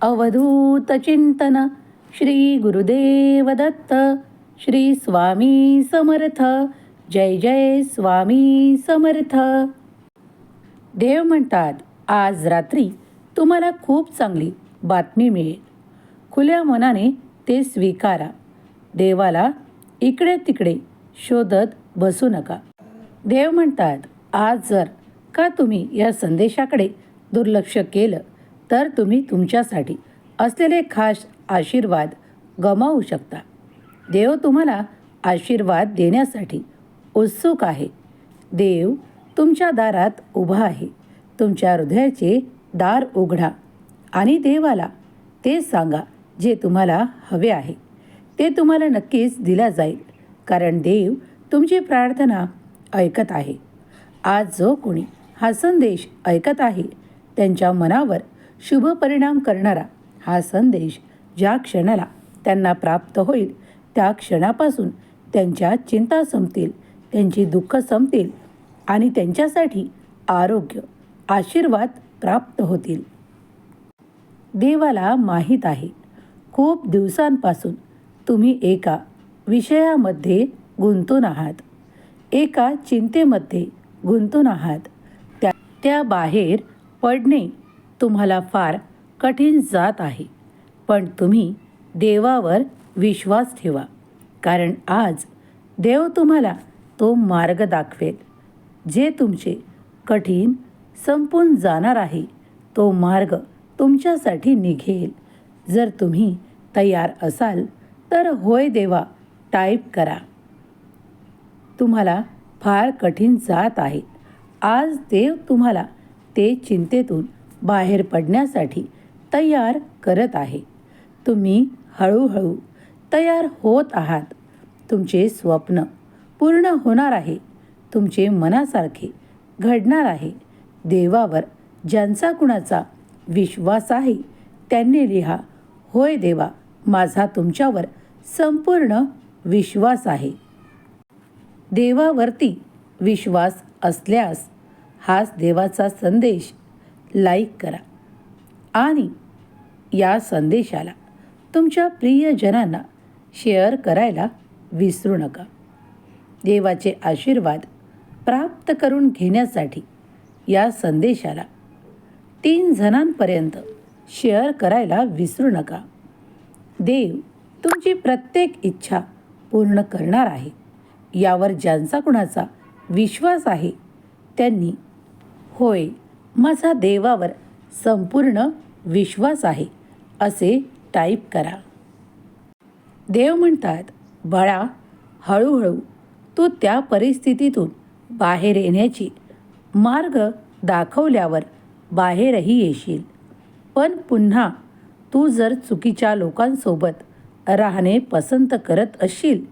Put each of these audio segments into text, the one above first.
अवधूत चिंतन श्री गुरुदेव दत्त श्री स्वामी समर्थ जय जय स्वामी समर्थ. देव म्हणतात आज रात्री तुम्हाला खूप चांगली बातमी मिळेल. खुल्या मनाने ते स्वीकारा. देवाला इकडे तिकडे शोधत बसू नका. देव म्हणतात आज जर का तुम्ही या संदेशाकडे दुर्लक्ष केलं तर तुम्ही तुमच्यासाठी असलेले खास आशीर्वाद गमावू शकता. देव तुम्हाला आशीर्वाद देण्यासाठी उत्सुक आहे. देव तुमच्या दारात उभा आहे. तुमच्या हृदयाचे दार उघडा आणि देवाला ते सांगा जे तुम्हाला हवे आहे. ते तुम्हाला नक्कीच दिला जाईल कारण देव तुमची प्रार्थना ऐकत आहे. आज जो कोणी हा संदेश ऐकत आहे त्यांच्या मनावर शुभ परिणाम करणारा हा संदेश ज्या क्षणाला त्यांना प्राप्त होईल त्या क्षणापासून त्यांच्या चिंता संपतील त्यांची दुःख संपतील आणि त्यांच्यासाठी आरोग्य आशीर्वाद प्राप्त होतील. देवाला माहीत आहे खूप दिवसांपासून तुम्ही एका विषयामध्ये गुंतून आहात. एका चिंतेमध्ये गुंतून आहात. त्या त्या बाहेर पडणे तुम्हाला फार कठीण जात आहे. पण तुम्ही देवावर विश्वास ठेवा. कारण आज देव तुम्हाला तो मार्ग दाखवेल. जे तुमचे कठीण संपून जाणार आहे तो मार्ग तुमच्यासाठी निघेल. जर तुम्ही तयार असाल तर होय देवा टाईप करा. तुम्हाला फार कठीण जात आहे. आज देव तुम्हाला ते चिंतेतून बाहेर पडण्यासाठी तयार करत आहे. तुम्ही हळूहळू तयार होत आहात. तुमचे स्वप्न पूर्ण होणार आहे. तुमचे मनासारखे घडणार आहे. देवावर ज्यांचा कुणाचा विश्वास आहे त्यांनी लिहा होय देवा माझा तुमच्यावर संपूर्ण विश्वास आहे. देवावरती विश्वास असल्यास हाच देवाचा संदेश लाईक करा आणि या संदेशाला तुमच्या प्रियजनांना शेअर करायला विसरू नका. देवाचे आशीर्वाद प्राप्त करून घेण्यासाठी या संदेशाला तीन जणांपर्यंत शेअर करायला विसरू नका. देव तुमची प्रत्येक इच्छा पूर्ण करणार आहे. यावर ज्यांचा कुणाचा विश्वास आहे त्यांनी होय माझा देवावर संपूर्ण विश्वास आहे असे टाईप करा. देव म्हणतात बाळा हळूहळू तू त्या परिस्थितीतून बाहेर येण्याची मार्ग दाखवल्यावर बाहेरही येशील. पण पुन्हा तू जर चुकीच्या लोकांसोबत राहणे पसंत करत असशील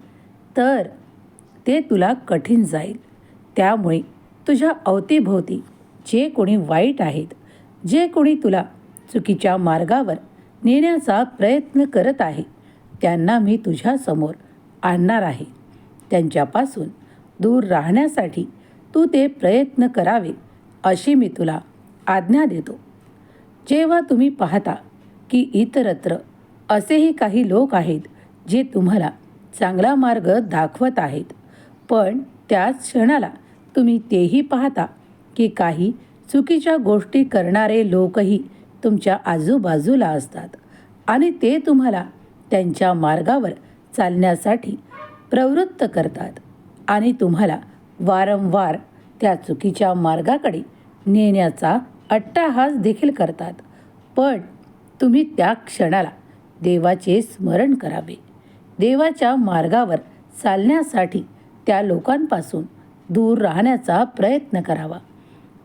तर ते तुला कठीण जाईल. त्यामुळे तुझ्या अवतीभोवती जे कोणी वाईट आहेत जे कोणी तुला चुकीच्या मार्गावर नेण्याचा प्रयत्न करत आहे त्यांना मी तुझ्यासमोर आणणार आहे. त्यांच्यापासून दूर राहण्यासाठी तू ते प्रयत्न करावे अशी मी तुला आज्ञा देतो. जेव्हा तुम्ही पाहता की इतरत्र असेही काही लोक आहेत जे तुम्हाला चांगला मार्ग दाखवत आहेत पण त्याच क्षणाला तुम्ही तेही पाहता की काही चुकीच्या गोष्टी करणारे लोकही तुमच्या आजूबाजूला असतात. आणि ते तुम्हाला त्यांच्या मार्गावर चालण्यासाठी प्रवृत्त करतात. आणि तुम्हाला वारंवार त्या चुकीच्या मार्गाकडे नेण्याचा अट्टाहास देखील करतात. पण तुम्ही त्या क्षणाला देवाचे स्मरण करावे. देवाच्या मार्गावर चालण्यासाठी त्या लोकांपासून दूर राहण्याचा प्रयत्न करावा.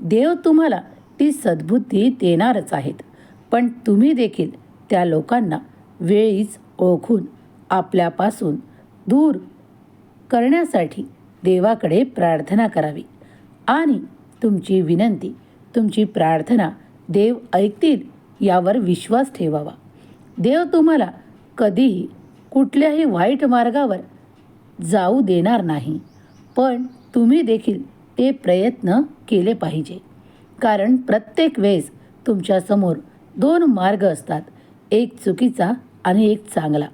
देव तुम्हाला ती सद्बुद्धी देणारच आहेत. पण तुम्ही देखील त्या लोकांना वेळीच ओळखून आपल्यापासून दूर करण्यासाठी देवाकडे प्रार्थना करावी. आणि तुमची विनंती तुमची प्रार्थना देव ऐकतील यावर विश्वास ठेवावा. देव तुम्हाला कधीही कुठल्याही वाईट मार्गावर जाऊ देणार नाही. पण तुम्ही देखील ते प्रयत्न केले पाहिजे. कारण प्रत्येक वेळेस तुमच्यासमोर दोन मार्ग असतात एक चुकीचा आणि एक चांगला.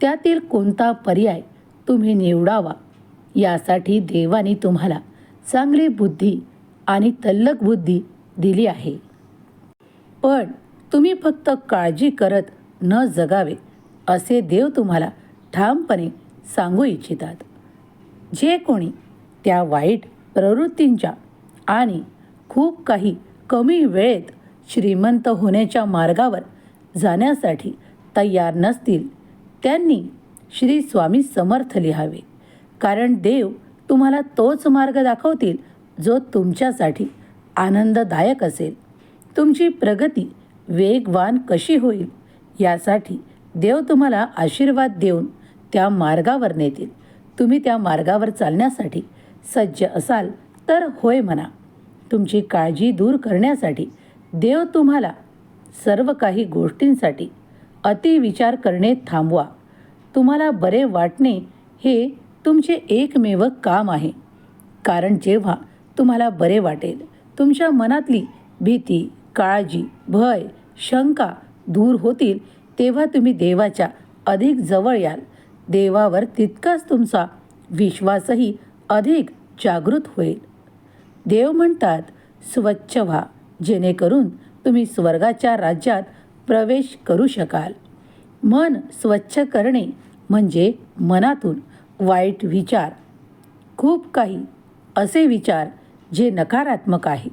त्यातील कोणता पर्याय तुम्ही निवडावा यासाठी देवाने तुम्हाला चांगली बुद्धी आणि तल्लक बुद्धी दिली आहे. पण तुम्ही फक्त काळजी करत न जगावे असे देव तुम्हाला ठामपणे सांगू इच्छितात. जे कोणी त्या वाईट प्रवृत्तींच्या आणि खूप काही कमी वेळेत श्रीमंत होण्याच्या मार्गावर जाण्यासाठी तयार नसतील त्यांनी श्री स्वामी समर्थ लिहावे. कारण देव तुम्हाला तोच मार्ग दाखवतील जो तुमच्यासाठी आनंददायक असेल. तुमची प्रगती वेगवान कशी होईल यासाठी देव तुम्हाला आशीर्वाद देऊन त्या मार्गावर नेतील. तुम्ही त्या मार्गावर चालण्यासाठी सज्ज असाल तर होय म्हणा. तुमची काळजी दूर करण्यासाठी देव तुम्हाला सर्व काही गोष्टींसाठी अतिविचार करणे थांबवा. तुम्हाला बरे वाटणे हे तुमचे एकमेव काम आहे. कारण जेव्हा तुम्हाला बरे वाटेल तुमच्या मनातली भीती काळजी भय शंका दूर होतील तेव्हा तुम्ही देवाच्या अधिक जवळ याल. देवावर तितकाच तुमचा विश्वासही अधिक जागृत होईल. देव म्हणतात स्वच्छ व्हा जेणेकरून तुम्ही स्वर्गाच्या राज्यात प्रवेश करू शकाल. मन स्वच्छ करणे म्हणजे मनातून वाईट विचार. खूप काही असे विचार जे नकारात्मक आहे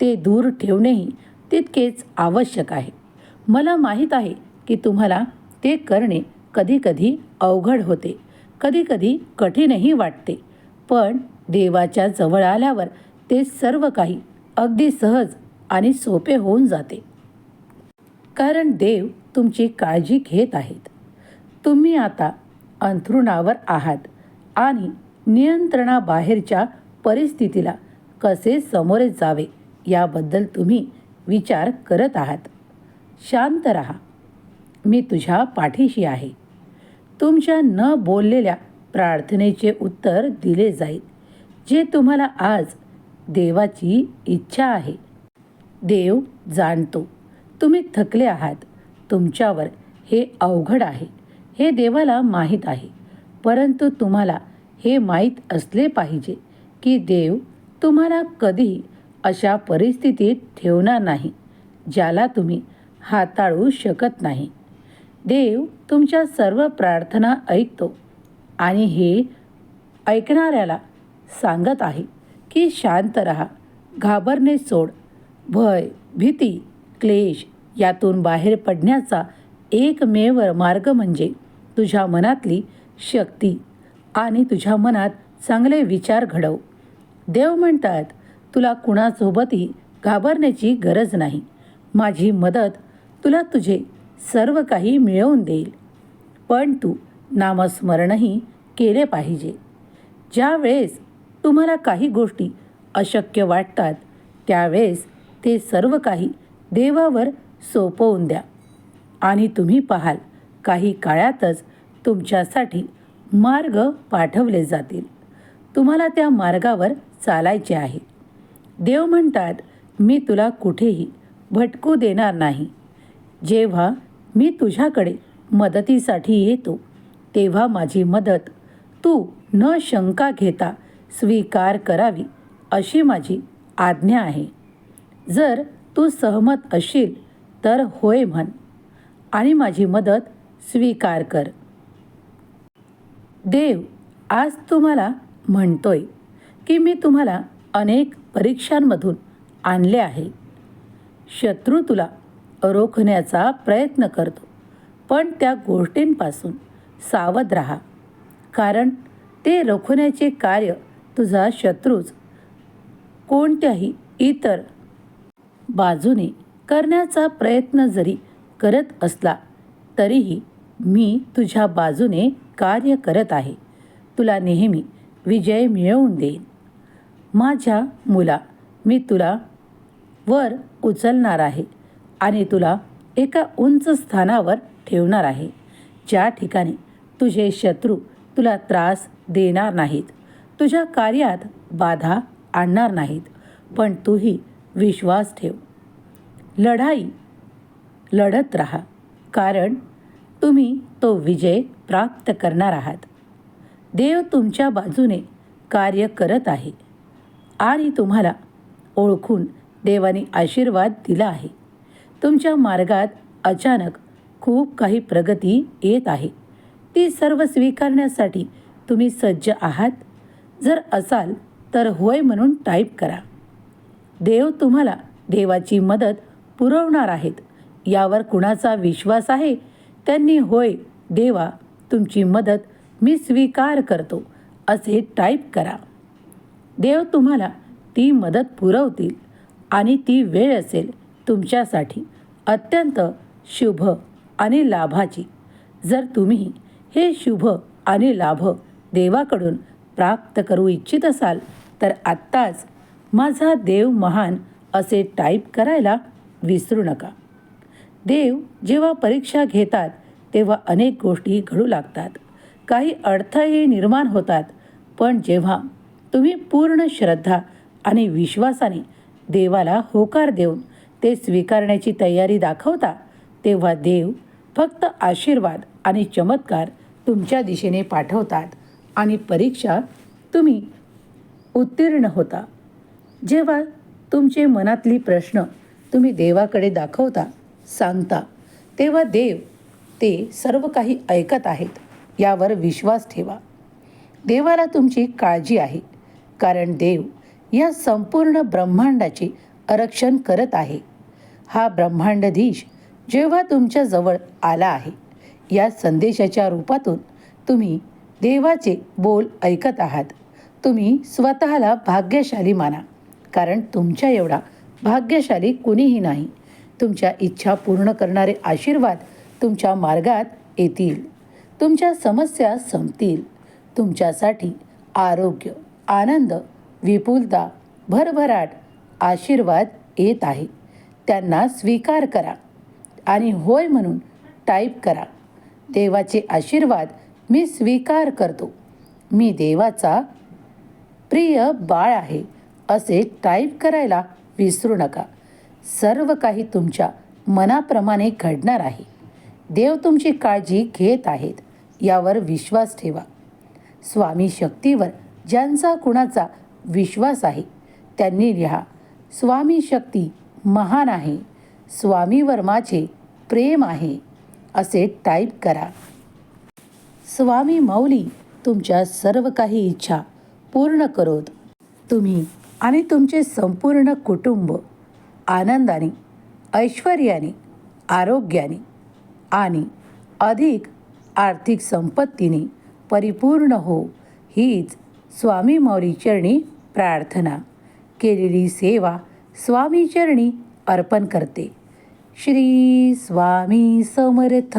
ते दूर ठेवणेही तितकेच आवश्यक आहे. मला माहीत आहे की तुम्हाला ते करणे कधीकधी अवघड होते कधीकधी कठीणही वाटते पण देवाच्या जवळ आल्यावर ते सर्व काही अगदी सहज आणि सोपे होऊन जाते. कारण देव तुमची काळजी घेत आहेत. तुम्ही आता अंथरुणावर आहात आणि नियंत्रणाबाहेरच्या परिस्थितीला कसे सामोरे जावे याबद्दल तुम्ही विचार करत आहात. शांत रहा. मी तुझ्या पाठीशी आहे. तुमच्या न बोललेल्या प्रार्थनेचे उत्तर दिले जाईल. जे तुम्हाला आज देवाची इच्छा आहे देव जाणतो. तुम्ही थकले आहात. तुमच्यावर हे अवघड आहे. हे देवाला माहीत आहे. परंतु तुम्हाला हे माहीत असले पाहिजे की देव तुम्हाला कधीही अशा परिस्थितीत ठेवणार नाही ज्याला तुम्ही हाताळू शकत नाही. देव तुमच्या सर्व प्रार्थना ऐकतो आणि हे ऐकणाऱ्याला सांगत आहे की शांत रहा घाबरणे सोड. भय भीती क्लेश यातून बाहेर पडण्याचा एकमेव मार्ग म्हणजे तुझ्या मनातली शक्ती आणि तुझ्या मनात चांगले विचार घडव. देव म्हणतात तुला कुणासोबतही घाबरण्याची गरज नाही. माझी मदत तुला तुझे सर्व काही मिळवून देईल. पण तू नामस्मरणही केले पाहिजे. ज्या वेळेस तुम्हाला काही गोष्टी अशक्य वाटतात त्यावेळेस ते सर्व काही देवावर सोपवून द्या. आणि तुम्ही पाहाल काही काळातच तुमच्यासाठी मार्ग पाठवले जातील. तुम्हाला त्या मार्गावर चालायचे आहे. देव म्हणतात मी तुला कुठेही भटकू देणार नाही. जेव्हा मी तुझ्याकडे मदतीसाठी येतो तेव्हा माझी मदत तू न शंका घेता स्वीकार करावी अशी माझी आज्ञा आहे. जर तू सहमत असशील तर होय म्हण आणि माझी मदत स्वीकार कर. देव आज तुम्हाला म्हणतोय की मी तुम्हाला अनेक परीक्षांमधून आणले आहे. शत्रू तुला रोखण्याचा प्रयत्न करतो पण त्या गोष्टींपासून सावध राहा कारण ते रोखण्याचे कार्य तुझा शत्रूच. कोणत्याही इतर बाजूने करण्याचा प्रयत्न जरी करत असला तरीही मी तुझ्या बाजूने कार्य करत आहे. तुला नेहमी विजय मिळवून देईन. माझ्या मुला मी तुला वर उचलणार आहे आणि तुला एका उंच स्थानावर ठेवणार आहे. ज्या ठिकाणी तुझे शत्रू तुला त्रास देणार नाहीत तुझ्या कार्यात बाधा आणणार नाहीत पण तूही विश्वास ठेव. लढाई लढत राहा कारण तुम्ही तो विजय प्राप्त करणार आहात. देव तुमच्या बाजूने कार्य करत आहे आणि तुम्हाला ओळखून देवाने आशीर्वाद दिला आहे. तुमच्या मार्गात अचानक खूप काही प्रगती येत आहे. ती सर्व स्वीकारण्यासाठी तुम्ही सज्ज आहात जर असाल तर होय म्हणून टाईप करा. देव तुम्हाला देवाची मदत पुरवणार आहेत. यावर कुणाचा विश्वास आहे? त्यांनी होय देवा तुमची मदत मी स्वीकार करतो असे टाईप करा. देव तुम्हाला ती मदत पुरवतील आणि ती वेळ असेल तुमच्यासाठी अत्यंत शुभ आणि लाभाची. जर तुम्ही हे शुभ आणि लाभ देवाकडून प्राप्त करू इच्छित असाल तर आत्ताच माझा देव महान असे टाईप करायला विसरू नका. देव जेव्हा परीक्षा घेतात तेव्हा अनेक गोष्टी घडू लागतात. काही अडथळे निर्माण होतात पण जेव्हा तुम्ही पूर्ण श्रद्धा आणि विश्वासाने देवाला होकार देऊन ते स्वीकारण्याची तयारी दाखवता तेव्हा देव फक्त आशीर्वाद आणि चमत्कार तुमच्या दिशेने पाठवतात. आणि परीक्षा तुम्ही उत्तीर्ण होता. जेव्हा तुमचे मनातली प्रश्न तुम्ही देवाकडे दाखवता सांगता तेव्हा देव ते सर्व काही ऐकत आहेत यावर विश्वास ठेवा. देवाला तुमची काळजी आहे कारण देव या संपूर्ण ब्रह्मांडाचे आरक्षण करत आहे. हा ब्रह्मांडधीश जेव्हा तुमच्याजवळ आला आहे या संदेशाच्या रूपातून तुम्ही देवाचे बोल ऐकत आहात. तुम्ही स्वतःला भाग्यशाली माना. कारण तुमच्या एवढा भाग्यशाली कुणीही नाही. तुमच्या इच्छा पूर्ण करणारे आशीर्वाद तुमच्या मार्गात येतील. तुमच्या समस्या संपतील. तुमच्यासाठी आरोग्य आनंद विपुलता भरभराट आशीर्वाद येत आहे. त्यांना स्वीकार करा आणि होय म्हणून टाईप करा. देवाचे आशीर्वाद मी स्वीकार करतो. मी देवाचा प्रिय बाळ आहे असे टाईप करायला विसरू नका. सर्व काही तुमच्या मनाप्रमाणे घडणार आहे. देव तुमची काळजी घेत आहेत यावर विश्वास ठेवा. स्वामी शक्तीवर ज्यांचा कुणाचा विश्वास आहे त्यांनी लिहा स्वामी शक्ती महान आहे स्वामीवर माझे प्रेम आहे असे टाईप करा. स्वामी माऊली तुमच्या सर्व काही इच्छा पूर्ण करोत. तुम्ही आणि तुमचे संपूर्ण कुटुंब आनंदाने ऐश्वर्याने आरोग्याने आणि अधिक आर्थिक संपत्तीने परिपूर्ण हो हीच स्वामी माऊली चरणी प्रार्थना. केलेली सेवा स्वामी चरणी अर्पण करते. श्री स्वामी समर्थ.